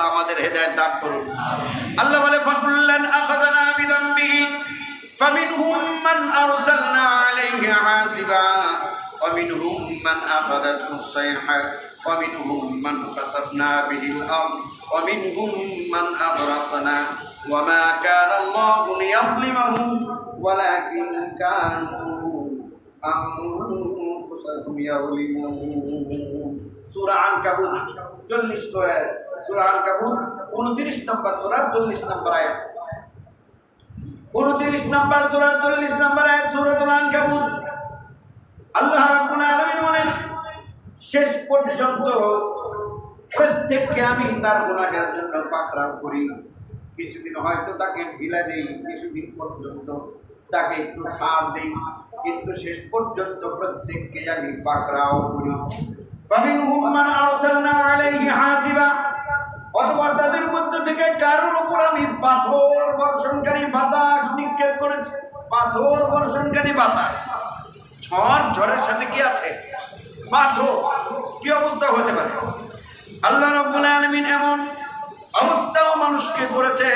আল্লাহ আমাদের হেদায়েত দান করুন আল্লাহ বলে ফাকুল্লান আখাযানা বিযামবিহি فمنهم من أرسلنا عليه حاسبا ومنهم من أخذته الصيحة ومنهم من خسفنا به الأرض ومنهم من أغرقنا وما كان الله ليظلمهم ولكن كانوا أنفسهم يظلمون سورة عنكبوت চল্লিশ সুরা আনকাবুত উনত্রিশ নম্বর সুরা, চল্লিশ নম্বর আয়াত। উনত্রিশ নম্বর সুরা, চল্লিশ নম্বর আয়াত, সুরাতুল আনকাবুত আল্লাহ রাব্বুল আলামিন বলেন, শেষ পর্যন্ত প্রত্যেককে আমি তার গুনাহের জন্য পাকড়াও করি। কিছুদিন হয়তো তাকে ঢিলা দেই, কিছুদিন পর্যন্ত তাকে একটু ছাড় দেই, কিন্তু শেষ পর্যন্ত প্রত্যেককে আমি পাকড়াও করি। ফামিনহুম মান আরসালনা আলাইহি হাসিবা। অথবা তাদের মধ্য থেকে কারোর উপর আমি পাথর বর্ষণকারী বাতাস নিক্ষেপ করেছি পাথর বর্ষণকারী বাতাস ঝড় ঝড়ের সাথে কি আছে পাথর কি অবস্থা হতে পারে আল্লাহ রব্বুল আলমিন এমন অবস্থাও মানুষকে করেছে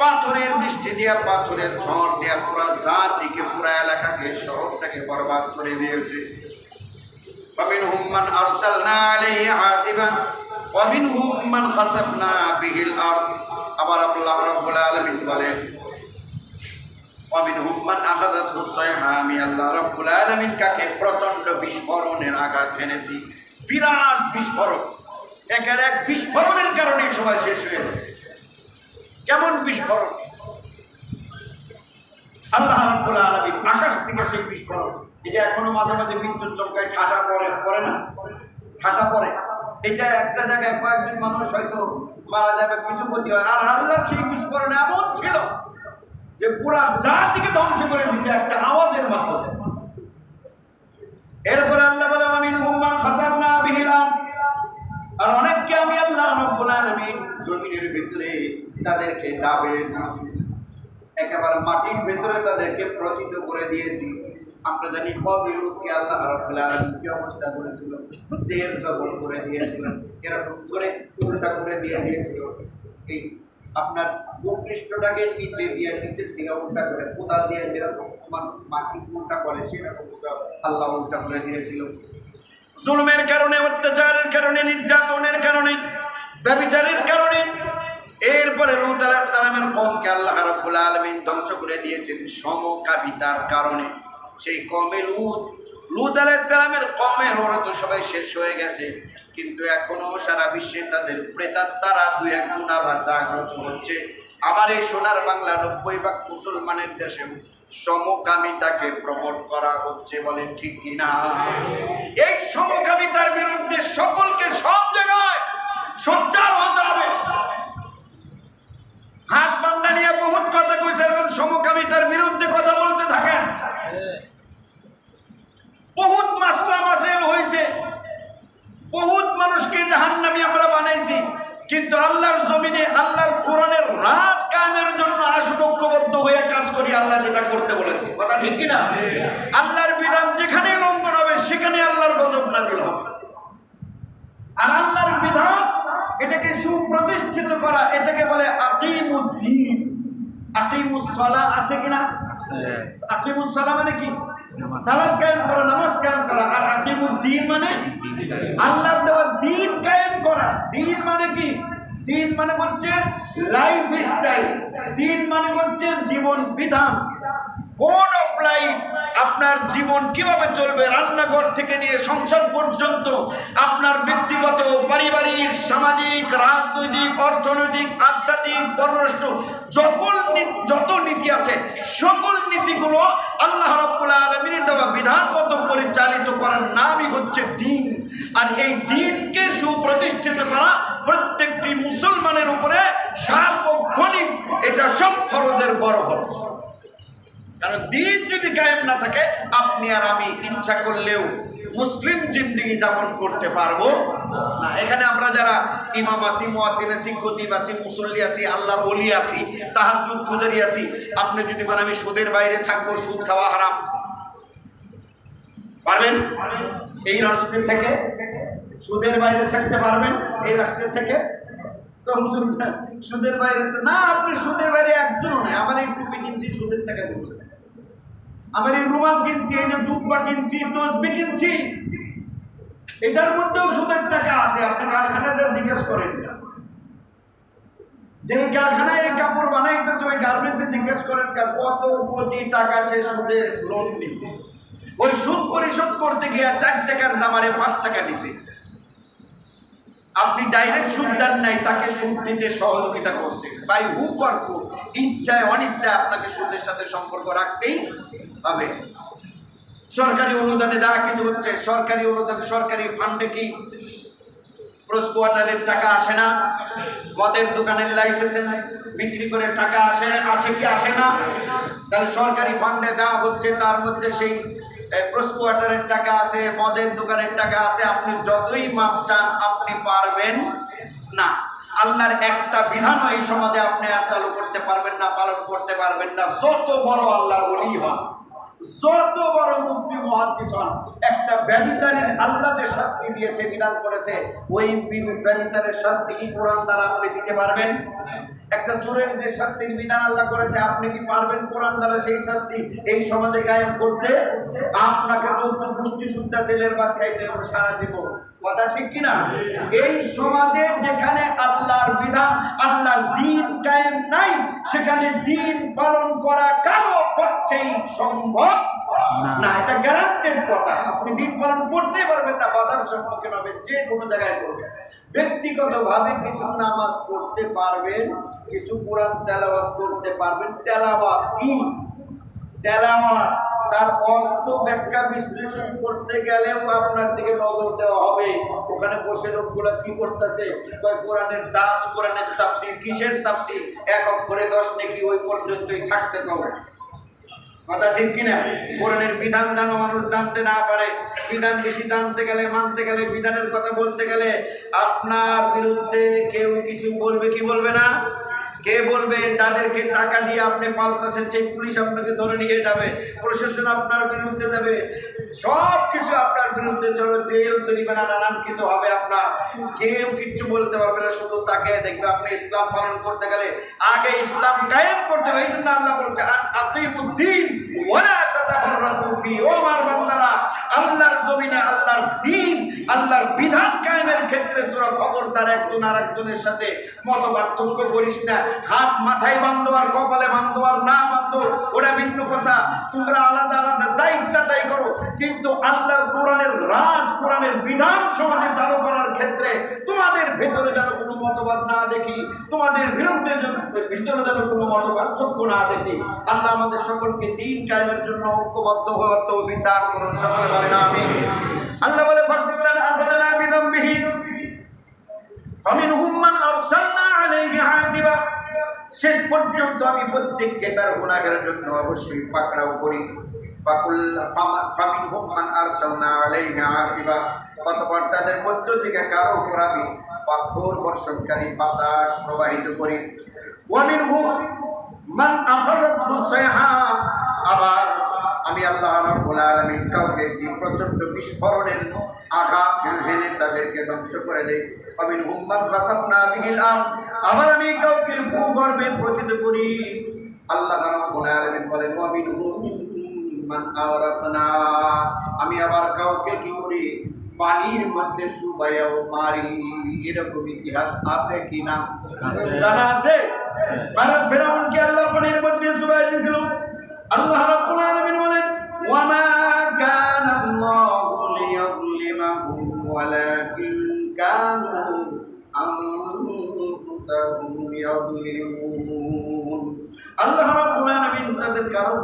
পাথরের বৃষ্টি দিয়া পাথরের ঝড় দিয়া পুরা জাতিকে পুরা এলাকাকে শহরটাকে বরবাদ করে দিয়েছে ومنهم من أرسلنا عليه حاسبا অমিন হুমান হাসাব না বিহিল আর আবার আল্লাহ রব্বুল আলমিন বলেন অমিন হুমান আঘাত হুসয় হা আমি আল্লাহ রব্বুল আলমিন কাকে প্রচণ্ড বিস্ফোরণের আঘাত এনেছি। বিরাট বিস্ফোরণ। একের এক বিস্ফোরণের কারণে সবাই শেষ হয়ে গেছে। কেমন বিস্ফোরণ? আল্লাহ রাব্বুল আলামিন আকাশ থেকে সেই বিস্ফোরণ। এটা এখনও মাঝে মাঝে বিদ্যুৎ চমকায় ঠাটা পরে পরে না? ঠাটা পড়ে এটা একটা জায়গায় কয়েকজন মানুষ হয়তো মারা যাবে, কিছু ক্ষতি হয়। আর আল্লাহ সেই বিস্ফোরণ এমন ছিল যে পুরা জাতিকে ধ্বংস করে দিছে একটা আওয়াজের মাধ্যমে। এরপরে আল্লাহ বলে, আমিন হুম্মান খাসাব না বিহিলাম আর অনেককে আমি আল্লাহ রব্বুল আলামিন জমিনের ভিতরে তাদেরকে ডাবে দিয়েছি একেবারে মাটির ভেতরে তাদেরকে প্রচিত করে দিয়েছি। আমরা জানি কবিলুদকে আল্লাহ আলামিন কি অবস্থা করেছিল? জের জবর করে দিয়েছিল। এরকম করে উল্টা করে দিয়ে দিয়েছিল। এই আপনার ভূপৃষ্ঠটাকে নিচে দিয়ে, নিচের দিকে উল্টা করে, কোদাল দিয়ে যেরকম মানুষ মাটি উল্টা করে, সেরকম আল্লাহ উল্টা করে দিয়েছিল। জুলুমের কারণে, অত্যাচারের কারণে, নির্যাতনের কারণে, ব্যবিচারের কারণে এরপরে লুত আলাহ সালামের কমকে আল্লাহ রাব্বুল আলামিন ধ্বংস করে দিয়েছেন সমকাবিতার কারণে। সেই কমে লুত। লুত আলাহ সালামের কমের ওরা তো সবাই শেষ হয়ে গেছে। কিন্তু এখনও সারা বিশ্বে তাদের প্রেতাত্মারা দু একজন আবার জাগ্রত হচ্ছে। আমার এই সোনার বাংলা নব্বই ভাগ মুসলমানের দেশেও সমকামিতাকে প্রমোট করা হচ্ছে বলে ঠিক কিনা এই সমকামিতার বিরুদ্ধে সকলকে সব জায়গায় সোচ্চার হতে হবে। হাত বান্ধা নিয়ে বহুত কথা কইছে, এখন সমকামিতার বিরুদ্ধে কথা বলতে থাকেন। বহুত মাসলা মাসেল হয়েছে বহুত মানুষকে জাহান্নামি আমরা বানাইছি। কিন্তু আল্লাহর জমিনে, আল্লাহর কোরআনের রাজ কায়েমের জন্য আসুন ঐক্যবদ্ধ হয়ে কাজ করি আল্লাহ যেটা করতে বলেছে। কথা ঠিক কিনা? আল্লাহর বিধান যেখানে লঙ্ঘন হবে সেখানে আল্লাহর গজব নাজিল হবে। আর আল্লাহর বিধান এটাকে সুপ্রতিষ্ঠিত করা, এটাকে বলে আকিমুস সালা আছে কিনা? আকিমুস সালা মানে কি? সালাদ কায়েম করা নামাজ কায়েম করা। আর আকিমুদ্দিন মানে? আল্লাহর দেওয়া দিন কায়েম করা। দিন মানে কি? দিন মানে হচ্ছে লাইফ স্টাইল দিন মানে হচ্ছে জীবন বিধান। কোড অফ লাইফ আপনার জীবন কীভাবে চলবে? রান্নাঘর থেকে নিয়ে সংসার পর্যন্ত আপনার ব্যক্তিগত, পারিবারিক, সামাজিক, রাজনৈতিক, অর্থনৈতিক, আধ্যাত্মিক, পররাষ্ট্র সকল নী- যত নীতি আছে, সকল নীতিগুলো আল্লাহ রাব্বুল আলমিনের দেওয়া বিধান মতো পরিচালিত করার নামই হচ্ছে দিন। আর এই দিনকে সুপ্রতিষ্ঠিত করা প্রত্যেকটি মুসলমানের উপরে সার্বক্ষণিক, এটা সব ফরজের বড় ফরজ। কারণ দিন যদি কায়েম না থাকে, আপনি আর আমি ইচ্ছা করলেও মুসলিম জিন্দিগি যাপন করতে পারব না। এখানে আমরা যারা ইমাম আছি, মোয়াদ্দিন আছি, খতিব আছি, মুসল্লি আছি, আল্লাহর অলি আছি তাহাজুদ গুজারি আছি, আপনি যদি বলেন আমি সুদের বাইরে থাকব, সুদ খাওয়া হারাম। পারবেন? এই রাষ্ট্রের থেকে সুদের বাইরে থাকতে পারবেন? এই রাষ্ট্রের থেকে? সুদের বাইরে না, আপনি সুদের বাইরে একজনও নাই। আমার এই টুপি কিনছি সুদের টাকা দিয়ে আমার এই রুমাল কিনছি, এই যে জুব্বা কিনছি, তসবি কিনছি। এটার মধ্যেও সুদের টাকা আছে, আপনি কারখানা যা জিজ্ঞেস করেন যে কারখানায় এই কাপড় বানাইতেছে, ওই গার্মেন্টসে জিজ্ঞেস করেন কত কোটি টাকা সে সুদের লোন নিছে? ওই সুদ পরিশোধ করতে গিয়ে চার টাকার জামারে পাঁচ টাকা নিছে। আপনি ডাইরেক্ট সুদ দেন নাই, তাকে সুদ দিতে সহযোগিতা করছেন বাই হু কর্প ইচ্ছায়, অনিচ্ছায় আপনাকে সুদের সাথে সম্পর্ক রাখতেই হবে। সরকারি অনুদানে যা কিছু হচ্ছে, সরকারি অনুদান সরকারি ফান্ডে কি প্রোসকোয়ার্টারের টাকা আসে না? মদের দোকানের লাইসেন্স বিক্রি করে টাকা আসে আসে কি আসে না? তাহলে সরকারি ফান্ডে যা হচ্ছে, তার মধ্যে সেই প্রোসকোয়ার্টারের টাকা আছে, মদের দোকানের টাকা আছে, আপনি যতই মাপ চান, আপনি পারবেন না। আল্লাহর একটা বিধানও এই সমাজে আপনি আর চালু করতে পারবেন না, পালন করতে পারবেন না। যত বড় আল্লাহর ওলি হন যত বড় মুক্তি মহাদিস একটা ব্যবিচারের আল্লাহ শাস্তি দিয়েছে বিধান করেছে, ওই ব্যবিচারের শাস্তি কোরআন দ্বারা আপনি দিতে পারবেন। একটা চোরের যে শাস্তির বিধান আল্লাহ করেছে, আপনি কি পারবেন কোরআন দ্বারা সেই শাস্তি? এই সমাজে কায়েম করতে? আপনাকে চোদ্দ গোষ্ঠী সুদ্ধা জেলের বাদ খাইতে সারা জীবন। কথা ঠিক কিনা? এই সমাজে যেখানে আল্লাহর বিধান আল্লাহর দিন কায়েম নাই সেখানে দিন পালন করা কারও পক্ষেই সম্ভব না। এটা গ্যারান্টেড কথা। আপনি দিন পালন করতে পারবেন না বাধার সম্মুখীন হবেন যে কোনো জায়গায় করবেন। ব্যক্তিগতভাবে কিছু নামাজ পড়তে পারবেন কিছু কোরআন তেলাওয়াত করতে পারবেন। তেলাওয়াত কি? তেলাওয়াত। তার অর্থ ব্যাখ্যা বিশ্লেষণ করতে গেলেও আপনার দিকে নজর দেওয়া হবে। ওখানে বসে লোকগুলো কি করতেছে কোরআনের দাস, কোরআনের তাফসির, কিসের তাফসির? এক অক্ষরে দশ নাকি ওই পর্যন্তই থাকতে হবে। কথা ঠিক কিনা? কোরআনের বিধান যেন মানুষ জানতে না পারে। বিধান বেশি জানতে গেলে, মানতে গেলে, বিধানের কথা বলতে গেলে আপনার বিরুদ্ধে কেউ কিছু বলবে কি বলবে না? কে বলবে? তাদেরকে টাকা দিয়ে আপনি পাল্টাচ্ছেন সেই পুলিশ আপনাকে ধরে নিয়ে যাবে, প্রশাসন আপনার বিরুদ্ধে দেবে সব কিছু আপনার বিরুদ্ধে জেল, জরিমানা, নানান কিছু হবে আপনার। কেউ কিচ্ছু বলতে পারবে না, শুধু তাকে দেখবে। আপনি ইসলাম পালন করতে গেলে আগে ইসলাম কায়েম করতে হবে, এই জন্য আল্লাহ বলছে আর আতিমুদ্দিন ওয়ালা তাতাফাররাকু ও আমার আল্লাহর আল্লাহর দিন, আল্লাহর বিধান কায়েমের ক্ষেত্রে তোরা খবরদার একজন আর একজনের সাথে মত পার্থক্য করিস না। হাত মাথায় বান্ধব আর কপালে বান্ধব আর না বান্ধব ওটা ভিন্ন কথা। তোমরা আলাদা আলাদা যা ইচ্ছা তাই করো। কিন্তু আল্লাহর কোরআনের রাজ, কোরআনের বিধান সমাজে চালু করার ক্ষেত্রে তোমাদের ভেতরে যেন কোনো মতবাদ না দেখি, তোমাদের বিরুদ্ধে ভিতরে যেন কোনো মত পার্থক্য না দেখি। আল্লাহ আমাদের সকলকে দিন কায়েমের জন্য ঐক্যবদ্ধ হওয়ার তৌফিক দান করুন। সকলে বলেন আমি আল্লাহ বলে, ফাকরুল্লাহ আখাদানা বিদম্বিহি ফামিনহুম মান আরসালনা আলাইহি হাসিবা শেষ পর্যন্ত আমি প্রত্যেককে তার গুনাহের জন্য অবশ্যই পাকড়াও করি। অতঃপর তাদের মধ্য থেকে কারও উপর আমি পাথর বর্ষণকারী বাতাস প্রবাহিত করি। ওয়ামিন হুম মান আবার আমি আল্লাহ রাব্বুল আলামিন কাউকে একটি প্রচণ্ড বিস্ফোরণের আঘাত হেনে তাদেরকে ধ্বংস করে দেই। আমিন হুম্মান খাসাবনা বিহিল আম আবার আমি কাউকে ভূগর্ভে পতিত করি। আল্লাহ রাব্বুল আলামিন বলেন আমিন হুম্মান আওরাকনা আমি আবার কাউকে কি করি? পানির মধ্যে সুবায়াও মারি। এরকম ইতিহাস আছে কিনা? আছে। জানা আছে? কারণ ফেরাউনকে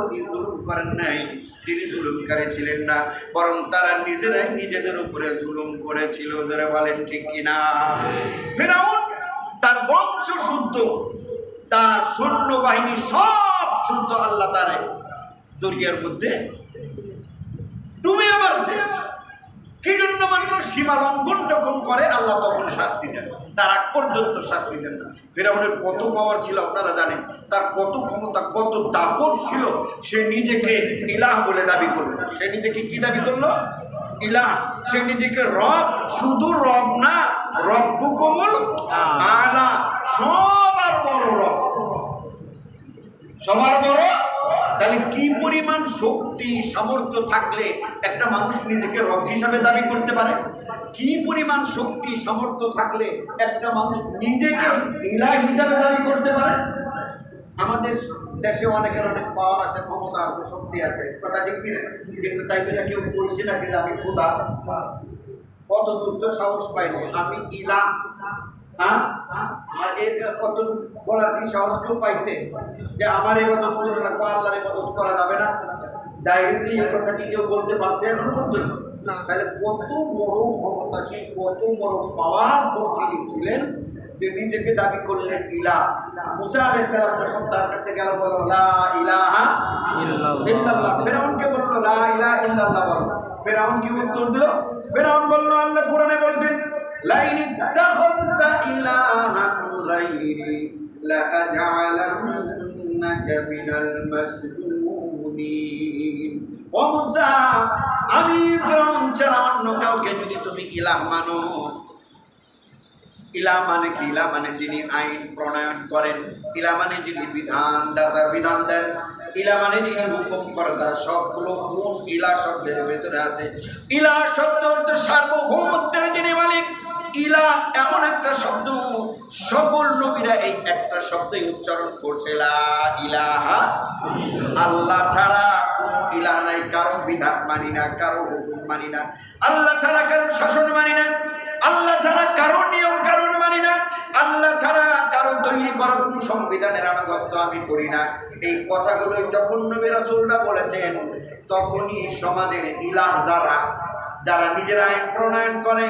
প্রতি জুলুম করেন নাই। তিনি জুলুমকারী ছিলেন না, বরং তারা নিজেরাই নিজেদের উপরে জুলুম করেছিল যারা বলেন ঠিক কিনা? ফেরাউন তার বংশ শুদ্ধ, তার সৈন্যবাহিনী সব শুদ্ধ, আল্লাহ তারে দরিয়ার মধ্যে ডুবে মারছে। কি জন্য মানুষ সীমা লঙ্ঘন যখন করে, আল্লাহ তখন শাস্তি দেন। তার আগ পর্যন্ত শাস্তি দেন না। ফেরাউনের কত পাওয়ার ছিল আপনারা জানেন? তার কত ক্ষমতা কত দাপট ছিল সে নিজেকে ইলাহ বলে দাবি করল। সে নিজেকে কি দাবি করল? ইলা সে নিজেকে রব শুধু রব না রব্বু কমল আলা। সবার বড় রব। সবার বড় তাহলে কি পরিমাণ শক্তি, সামর্থ্য থাকলে একটা মানুষ নিজেকে রব হিসাবে দাবি করতে পারে? কি পরিমাণ শক্তি, সামর্থ্য থাকলে একটা মানুষ নিজেকে ইলা হিসাবে দাবি করতে পারে? আমাদের দেশে অনেকের অনেক পাওয়ার আছে, ক্ষমতা আছে, শক্তি আছে। কথা ঠিক কিনা? কিন্তু তাই বলে কেউ বলছে না যে আমি খোদা কত দূর তো সাহস পাইনি। আমি ইলা হ্যাঁ? আর এর কত বলার কি সাহস কেউ পাইছে? যে আমার এবাদত করে লাগবে আল্লাহর এবাদত করা যাবে না? ডাইরেক্টলি এই কথা কি কেউ বলতে পারছে? এখন পর্যন্ত। তাহলে কত বড় ক্ষমতাশীল কত বড় পাওয়ার তিনি ছিলেন যে নিজেকে দাবি করলেন ইলা। মুসা আলাইসালাম যখন তার কাছে গেল বলো লা ইলাহা ইল্লাল্লাহ। ফেরাউনকে বলল লা ইলাহা ইল্লাল্লাহ বলো। ফেরাউন কি উত্তর দিল? ফেরাউন বলল আল্লাহ কোরআনে বলছেন লাইন ইত্তাখাযতা ইলাহান গায়রি লাআজআলান্নাকা মিনাল মাসজুনিন ও আমি ফেরাউন ছাড়া অন্য কাউকে যদি তুমি ইলাহ মানো ইলা মানে কি? ইলা মানে যিনি আইন প্রণয়ন করেন ইলা মানে যিনি বিধান দাতা বিধান দেন ইলা মানে যিনি হুকুম কর্তা, সবগুলো গুণ ইলা শব্দের ভেতরে আছে। ইলা শব্দ সার্বভৌমত্বের যিনি মালিক ইলা এমন একটা শব্দ, সকল নবীরা এই একটা শব্দই উচ্চারণ করছে ইলাহা আল্লাহ ছাড়া কোনো ইলা নাই, কারও বিধান মানি না, কারও হুকুম মানি না, আল্লাহ ছাড়া কারও শাসন মানি না, আল্লাহ ছাড়া কারও নিয়ম কারণ মানি না, আল্লাহ ছাড়া কারও তৈরি করা কোনো সংবিধানের আনুগত্য আমি করি না। এই কথাগুলো যখন নবী রাসূলরা বলেছেন, তখনই সমাজের ইলাহ যারা যারা নিজেরা আইন প্রণয়ন করে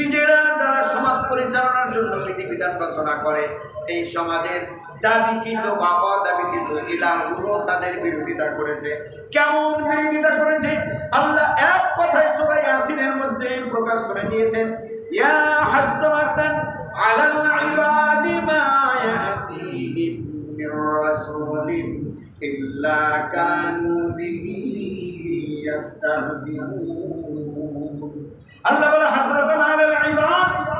নিজেরা যারা সমাজ পরিচালনার জন্য বিধিবিধান রচনা করে, এই সমাজের দাবিকৃত বা অদাবিকৃত ইলাহগুলো তাদের বিরোধিতা করেছে। কেমন বিরোধিতা করেছে? আল্লাহ এক কথায় সবাই আসিনের মধ্যে প্রকাশ করে দিয়েছেন, ইয়া ইল্লা কানু বিহি ইয়াস্তাহজিউন। আল্লাহ বলে হাসরাতান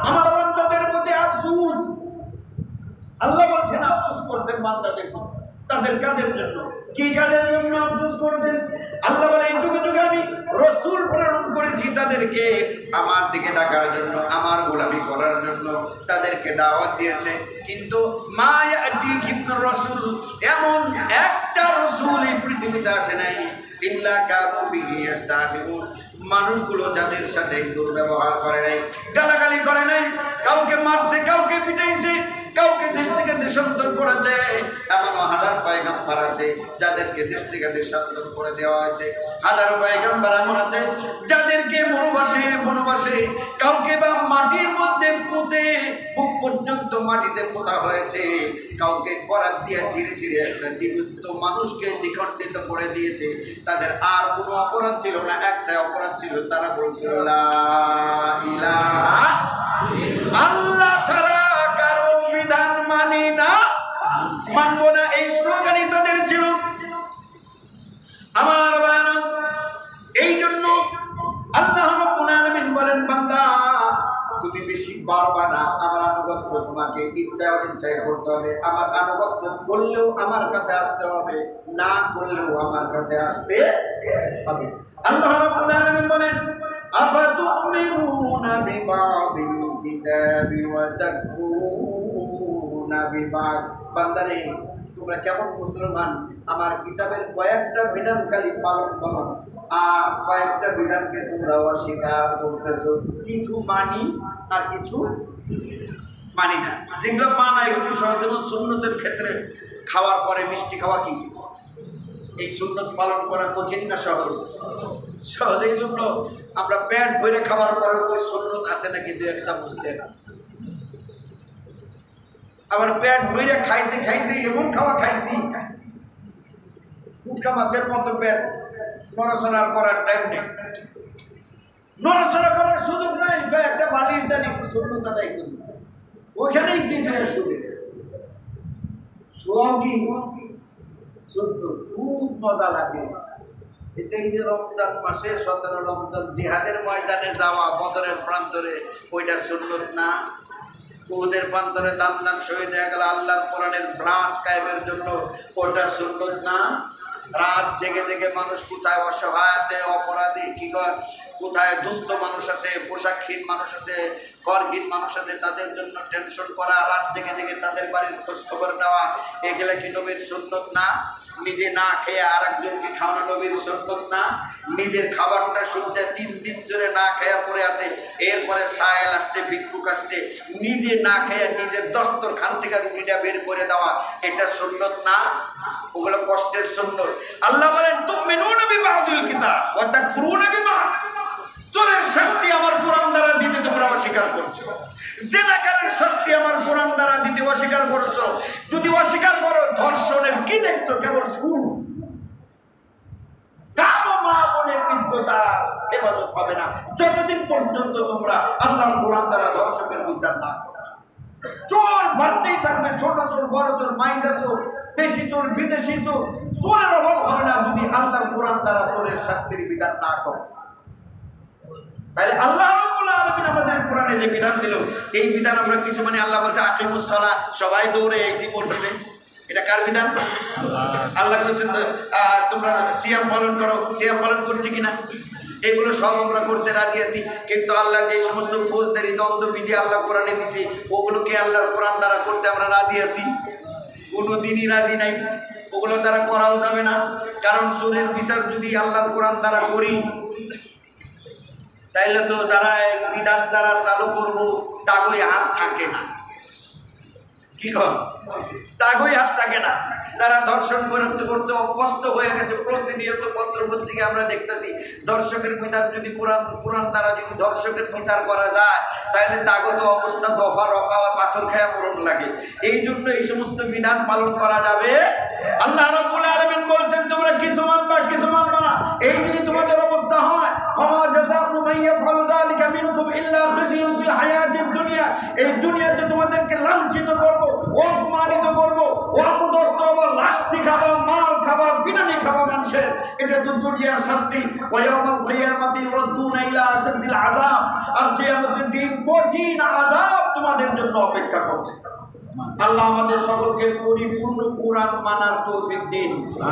আমার বান্দাদের প্রতি আফসোস। আল্লাহ বলছেন, আফসোস করছেন বান্দাদের তাদের কাদের জন্য? কি কাজের জন্য আফসোস করছেন? আল্লাহ বলে, এই যুগে আমি রসুল প্রেরণ করেছি তাদেরকে আমার দিকে ডাকার জন্য, আমার গোলামি করার জন্য, তাদেরকে দাওয়াত দিয়েছে। কিন্তু মায়া রসুল, এমন একটা রসুল এই পৃথিবীতে আসে নাই। ইল্লা কানু বিহি মানুষগুলো যাদের সাথে দুর্ব্যবহার করে নাই গালাগালি করে নাই কাউকে মারছে কাউকে পিটাইছে কাউকে দেশ থেকে দেশান্তর করেছে এমনও হাজার পয়গাম্বার আছে যাদেরকে দেশ থেকে দেশান্তর করে দেওয়া হয়েছে। হাজার পয়গাম্বার এমন আছে যাদেরকে বনবাসে বনবাসে কাউকে বা মাটির মধ্যে পুঁতে, বুক পর্যন্ত মাটিতে পোতা হয়েছে। কাউকে করার দিয়ে চিরে চিরে একটা জীবিত মানুষকে দ্বিখণ্ডিত করে দিয়েছে। তাদের আর কোনো অপরাধ ছিল না, একটাই অপরাধ ছিল, তারা বলছিল আল্লাহ ছাড়া মানি না, মানব না, এই স্লোগানই তাদের ছিল। আমার এই জন্য আল্লাহ বলেন, বান্দা, তুমি বেশি পারবা না। আমার আনুগত্য তোমাকে ইচ্ছায় অনিচ্ছায় করতে হবে। আমার আনুগত্য করলেও আমার কাছে আসতে হবে, না করলেও আমার কাছে আসতে হবে। আল্লাহ রাব্বুল আলামিন বলেন, আফাতুমিনুনা বিবাদিল কিতাবি ওয়া তাকফুরুনা? বিবাদ বান্দারে, তোমরা কেমন মুসলমান? আমার কিতাবের কয়েকটা বিধান খালি পালন করো। আর কয়েকটা বিধানকে তোমরা অস্বীকার করতেছো। কিছু মানি আর কিছু মানি না। যেগুলো মানা একটু যেমন সুন্নতের ক্ষেত্রে খাওয়ার পরে মিষ্টি খাওয়া কি? এই সুন্নত পালন করা কঠিন না সহজ? সহজ এই জন্য আমরা পেট ভরে খাওয়ার পরে ওই সুন্নত আছে নাকি? দু এক চামচ দেন। আবার পেট ভরে খাইতে খাইতে এমন খাওয়া খাইছি। উটকা মাছের মতো পেট। নড়াচড়া করার টাইম নেই। নড়াচড়া করার সুযোগ নাই। একটা বালির দান শূন্যতা দেয় ওখানেই চিন্তা শুনে শোয়াও কি শূন্য খুব মজা লাগে। এতে এই যে রমজান মাসে সতেরো রমজান জিহাদের ময়দানে যাওয়া বদরের প্রান্তরে, ওইটা সুন্নত না। উহুদের প্রান্তরে দান দান শহীদ হয়ে গেল আল্লাহর কোরআনের ব্রাঞ্চ কায়েমের জন্য। ওটা সুন্নত না? রাত জেগে জেগে মানুষ কোথায় অসহায় আছে, অপরাধী, কি কোথায় দুস্থ মানুষ আছে, পোশাকহীন মানুষ আছে, ঘরহীন মানুষ আছে, তাদের জন্য টেনশন করা, রাত জেগে জেগে তাদের বাড়ির খোঁজ খবর নেওয়া, এগুলা কি নবীর সুন্নত না? নিজে না খেয়ে আর একজনকে খাওয়ানো নবীর সুন্নত না। নিজের খাবারটা শুনতে তিন দিন ধরে না খেয়ে পড়ে আছে। এরপরে সায়েল আসছে, ভিক্ষুক আসছে। নিজে না খেয়ে নিজের দস্তর খান থেকে রুটিটা বের করে দেওয়া, এটা সুন্নত না। ওগুলো কষ্টের সুন্নত আল্লাহ বলেন তুমি নবী বাহাদুল কিতাব অর্থাৎ পুরো নবী চোরের শাস্তি আমার কোরআন দ্বারা দিতে তোমরা অস্বীকার করছ। জেনাকারের শাস্তি আমার কোরআন দ্বারা দিতে অস্বীকার করছ। যদি তোমরা আল্লাহর কোরআন দ্বারা চোরের শাস্তির বিধান না করে। তাহলে আল্লাহ আলামিন আমাদের কোরআনে যে বিধান দিল, এই বিধান আমরা কিছু মানে আল্লাহ বলছে, আকিমুস সালাহ, সবাই দৌড়ে এসি মসজিদে এটা কার বিধান? আল্লাহ। বলেছেন তোমরা সিয়াম পালন করো সিয়াম পালন করছি কিনা? এগুলো সব আমরা করতে রাজি আছি কিন্তু আল্লাহ যে সমস্ত ফৌজদারি দ্বন্দ্ববিধি আল্লাহ কোরআনে দিছে ওগুলোকে আল্লাহর কোরআন দ্বারা করতে আমরা রাজি আছি। কোনো দিনই রাজি নাই। ওগুলো দ্বারা করাও যাবে না। কারণ সুরের বিচার যদি আল্লাহর কোরআন দ্বারা করি তাইলে তো যারা বিধান দ্বারা চালু করব তাগই হাত থাকে না। কি কর তাগই হাত থাকে না। যারা দর্শন করতে করতে অভ্যস্ত হয়ে গেছে, প্রতিনিয়ত পত্র পত্রিকা আমরা দেখতেছি, দর্শকের বিধান যদি কোরআন কোরআন দ্বারা যদি দর্শকের বিচার করা যায়, তাহলে তাগত অবস্থা, দফা, রফা বা পাথর খায়া মরণ লাগে। এই জন্য এই সমস্ত বিধান পালন করা যাবে। আল্লাহ রাব্বুল আলামিন বলছেন, তোমরা কিছু মানবা কিছু মানবা না। এই যদি তোমাদের অবস্থা হয় দুনিয়া। এই দুনিয়াতে তোমাদেরকে লাঞ্ছিত করব, অপমানিত করব তো দুনিয়ার শাস্তি ওয়ায়ামাল কিয়ামাতি ইউরাদ্দুনা ইলা আসাদিল আযাব। আর কিয়ামতের দিন কঠিন আযাব তোমাদের জন্য অপেক্ষা করছে। আল্লাহ আমাদের সকলকে পরিপূর্ণ কোরআন মানার তৌফিক দিন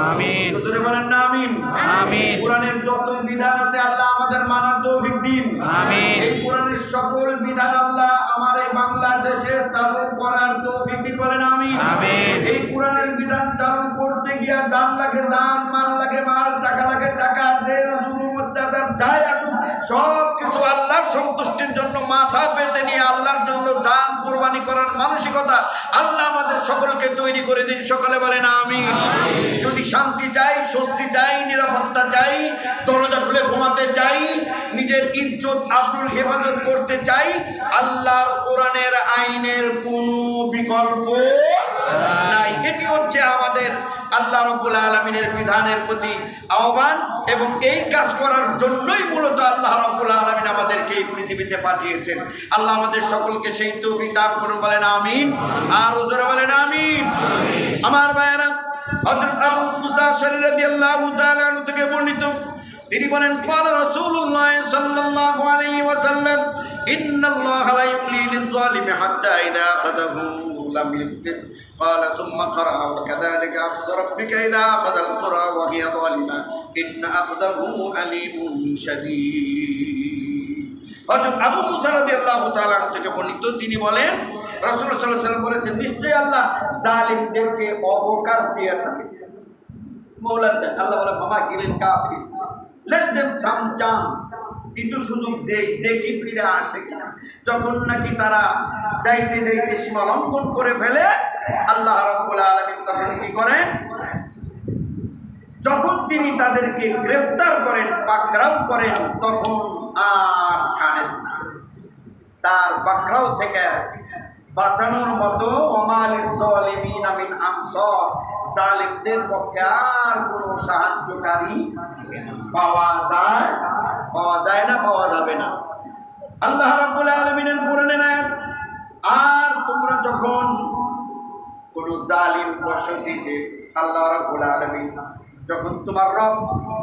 আমিন। জোরে বলেন না আমিন আমিন। কোরআনের যত বিধান আছে আল্লাহ আমাদের মানার তৌফিক দিন আমিন। এই কোরআনের সকল বিধান আল্লাহ আমার এই বাংলাদেশে চালু করার তৌফিক দিন বলেন আমিন আমিন। এই কোরআনের বিধান চালু করতে গিয়া জান লাগে জান মাল লাগে মাল টাকা লাগে টাকা জেল জুলুম অত্যাচার যাই আসুক সব কিছু আল্লাহর সন্তুষ্টির জন্য মাথা পেতে নিয়ে আল্লাহর জন্য জান কোরবানি করার মানসিকতা আল্লাহ আমাদের সকলকে তৈরি করে দিন। সকালে বলেন আমি যদি শান্তি চাই স্বস্তি চাই নিরাপত্তা চাই দরজা খুলে ঘুমাতে চাই নিজের ইজ্জত আপনার হেফাজত করতে চাই আল্লাহর কোরআনের আইনের কোনো বিকল্প নাই এটি হচ্ছে আমাদের আল্লাহ রব্বুল আলমিনের বিধানের প্রতি আহ্বান এবং এই কাজ করার জন্যই মূলত আল্লাহ রব্বুল আলমিন আমাদেরকে এই পৃথিবীতে পাঠিয়েছেন আল্লাহ আমাদের সকলকে সেই তৌফিক দান করুন বলেন আমিন আর ওজোরে বলেন আমিন আমার ভাইয়েরা হযরত আবু মুসা শরীর রাদিয়াল্লাহু তাআলা আনহু থেকে বর্ণিত তিনি বলেন قال رسول الله صلى الله عليه وسلم ان الله لا يملي للظالم حتى اذا اخذه لم يفلت قال ثم قرأ وكذلك أخذ ربك إذا أخذ القرى وهي ظالمة إن أخذه أليم شديد হযরত আবু মুসা রাদিয়াল্লাহু তাআলা আনহু থেকে বর্ণিত তিনি বলেন রাসূলুল্লাহ সাল্লাল্লাহু আলাইহি ওয়াসাল্লাম বলেছেন নিশ্চয়ই আল্লাহ জালিমদেরকে অবকাশ দিয়ে থাকে মৌলান দেন আল্লাহ বলে মামা গিলেন কাফির লেট দেম সাম চান্স একটু সুযোগ দেই দেখি ফিরে আসে কিনা যখন নাকি তারা যাইতে যাইতে সীমা লঙ্ঘন করে ফেলে আল্লাহ রাব্বুল আলমিন তখন কি করেন? যখন তিনি তাদেরকে গ্রেফতার করেন, পাকড়াও করেন, তখন আর ছাড়েন না। তার পাকড়াও থেকে বাঁচানোর মতো অমালিমিন জালিমদের পক্ষে আর কোনো সাহায্যকারী পাওয়া যায় পাওয়া যায় না, পাওয়া যাবে না। আল্লাহ রাব্বুল আলামিনের করে নেন। আর তোমরা যখন কোন জালিম বসতিতে আল্লাহ রাব্বুল আলামিন যখন তোমার রব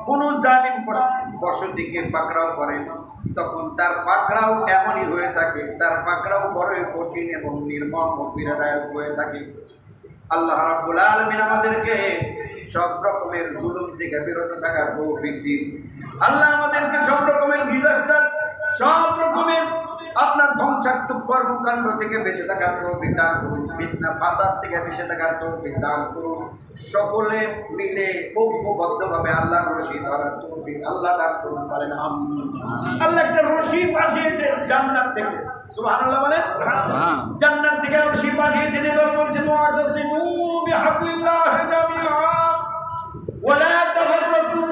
কোনো জালিম বস- বসতিকে পাকড়াও করে তখন তার পাকড়াও এমনই হয়ে থাকে, তার পাকড়াও বড়ই কঠিন এবং নির্মম ও পীড়াদায়ক হয়ে থাকে। আল্লাহ রাব্বুল আলমিন আমাদেরকে সব রকমের জুলুম থেকে বিরত থাকার তৌফিক দিন। আল্লাহ আমাদেরকে সব রকমের ডিজাস্টার, সব রকমের আপনার ধ্বংসাত্মক কর্মকাণ্ড থেকে বেঁচে থাকার তৌফিক দান করুন ফিতনা ফাসাদ থেকে বেঁচে থাকার তৌফিক দান করুন। সকলে মিলে ঐক্যবদ্ধভাবে আল্লাহর রশি ধরার তৌফিক আল্লাহ দান করুন বলেন আল্লাহ একটা রশি পাঠিয়েছেন জান্নাত থেকে। বলেন? জান্নাত থেকে রশি পাঠিয়েছেন এবার বলছেন ওয়াতাসিমু বিহাবলিল্লাহি জামিআ। ওয়ালা তাফাররাকু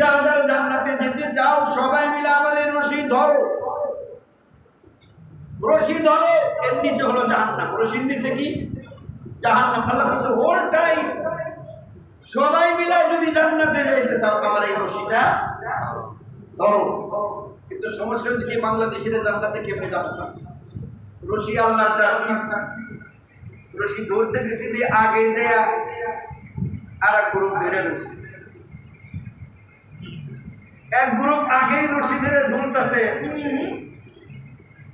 যারা যারা জান্নাতে যেতে চাও সবাই মিলে আমার এই রশি ধরো। রশি ধরো, এর নিচে হলো জাহান্নাম। রশির নিচে কি? জাহান্নাম। আল্লাহ বলছে হোল টাইম সবাই মিলে যদি জান্নাতে যাইতে চাও, আমার এই রশিটা ধরো। কিন্তু সমস্যা হচ্ছে কি, বাংলাদেশের জান্নাতে কেমনে যাব? না রশি আল্লাহ রশি ধরতে গেছি দিয়ে আগে যে আর এক গ্রুপ ধরে রয়েছে। এক গ্রুপ আগেই রশি ধরে ঝুলতেছে।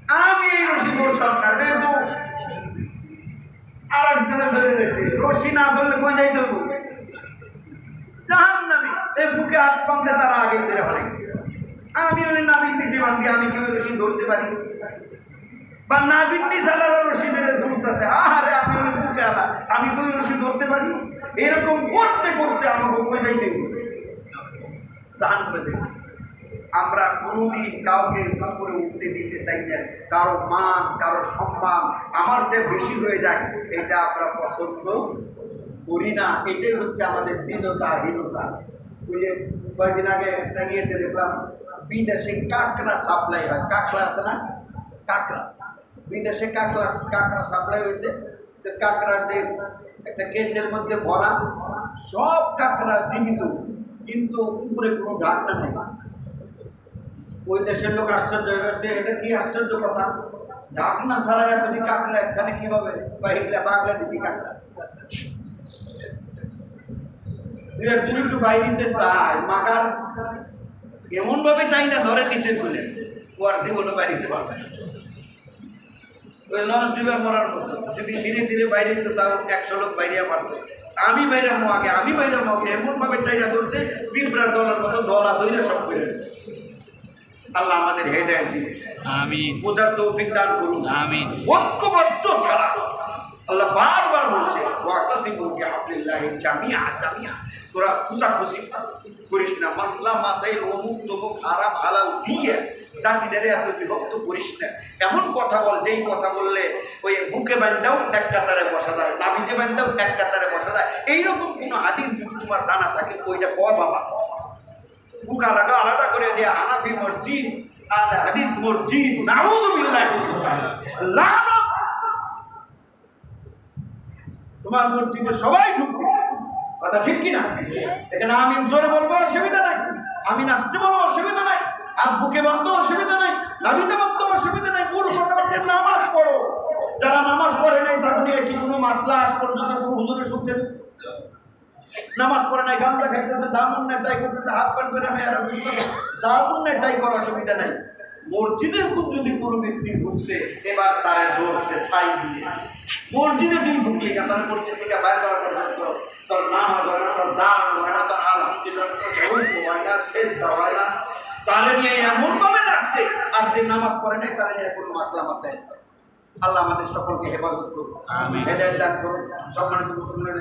আমি এই রশি ধরতাম না, যেহেতু আর একজনে ধরে রয়েছে রশি না ধরলে কই যাইতে হইব? জাহান্নামী এই বুকে হাত বান্ধে তারা আগে ধরে ফেলাইছে। আমি হলে নাবিন নিচে বান্ধি আমি কি ওই রশি ধরতে পারি? বা নাবিন নিচে আলারা রশি ধরে ঝুলতেছে? আহারে, আমি হলে বুকে আলা, আমি কই রশি ধরতে পারি? এরকম করতে করতে আমাকে কই যাইতে জাহান করে যাইতে। আমরা কোনোদিন কাউকে উপরে উঠতে দিতে চাই না। কারও মান, কারও সম্মান আমার চেয়ে বেশি হয়ে যায় এটা আমরা পছন্দ করি না। এটাই হচ্ছে আমাদের দীনতা হীনতা। ওই যে কয়েকদিন আগে একটা ইয়েতে দেখলাম, বিদেশে কাঁকড়া সাপ্লাই হয়। কাঁকড়া আছে না? কাঁকড়া। বিদেশে কাঁকড়া কাঁকড়া সাপ্লাই হয়েছে। তো কাঁকড়ার যে একটা কেসের মধ্যে ভরা, সব কাঁকড়া জীবিত। কিন্তু উপরে কোনো ঢাকনা নেই। ওই দেশের লোক আশ্চর্য হয়ে গেছে, এটা কি আশ্চর্য কথা? ঢাকনা ছাড়া এতটি কাঁকড়া এখানে কীভাবে? বা এগুলা বাংলাদেশি কাঁকড়া। দু একজন একটু বাইরিতে চায় মাকার এমন ভাবে টাইনা ধরে নিচে খুলে ও আর জীবনে বাইরিতে পারবে। ওই লঞ্চ ডুবে মরার মতো, যদি ধীরে ধীরে বাইরে তো তাও একশো লোক বাইরে পারতো। আমি বাইরে মো আমি বাইরে মো আগে এমন ভাবে টাইনা ধরছে, পিঁপড়ার দলের মতো দলা দইরে সব করে আল্লাহ আমাদের হেদায়ত দিন। আমিন। বোঝার তৌফিক দান করুন। আমিন। ঐক্যবদ্ধ ছাড়া আল্লাহ বারবার বলছে জামিআ জামিআ। তোরা খুশাখুশি করিস না। মাসলা মাসাইল অমুক তমুক হারাম হালাল দিয়ে জাতিটারে এত বিভক্ত করিস না। এমন কথা বল যেই কথা বললে ওই বুকে বান্ধাও এক কাতারে বসা যায় নাবিতে বান্ধাও এক কাতারে বসা যায়। এইরকম কোনো হাদিস যদি তোমার জানা থাকে ওইটা ক বাবা। বুক আলাদা করে দিয়ে, হানাফি মসজিদ আল হাদিস মসজিদ নাউজুবিল্লাহ তোমার মসজিদে সবাই ঢুকবে। কথা ঠিক কিনা? এখানে আমি জোরে বলব, অসুবিধা নাই। আমি নাচতে বলব, অসুবিধা নাই। আর বুকে বন্ধ, অসুবিধা নাই। নাবিতে বন্ধ, অসুবিধা নাই। মূল কথা হচ্ছে নামাজ পড়ো। যারা নামাজ পড়ে নাই নিয়ে কি কোনো মাসলা আজ পর্যন্ত কোনো হুজুরে শুনছেন? নামাজ পড়ে নাই গামটা খাইতেছে জামুন নাই তাই করতেছে হাফ প্যান্ট করে মেয়েরা ঘুরতেছে জামুন নাই তাই করার অসুবিধা নাই। মসজিদে খুব যদি কোনো ব্যক্তি ঢুকছে এবার তারা ধরছে সাই দিয়ে। মসজিদে তুই ঢুকলি না তার মসজিদ থেকে বাইর করা পর্যন্ত তোর নামাজ হয় না তোর দান হয় না তোর আলহামদুলিল্লাহ হয় না সেদ্ধা হয় না। তারা নিয়ে এমন ভাবে রাখছে আর যে নামাজ পড়ে নাই তারা নিয়ে কোনো মাসলা মাসায় আল্লাহ আমাদের সকলকে হেফাজত করুন। হেদায়ত দান করুন সম্মানিত মুসলিমের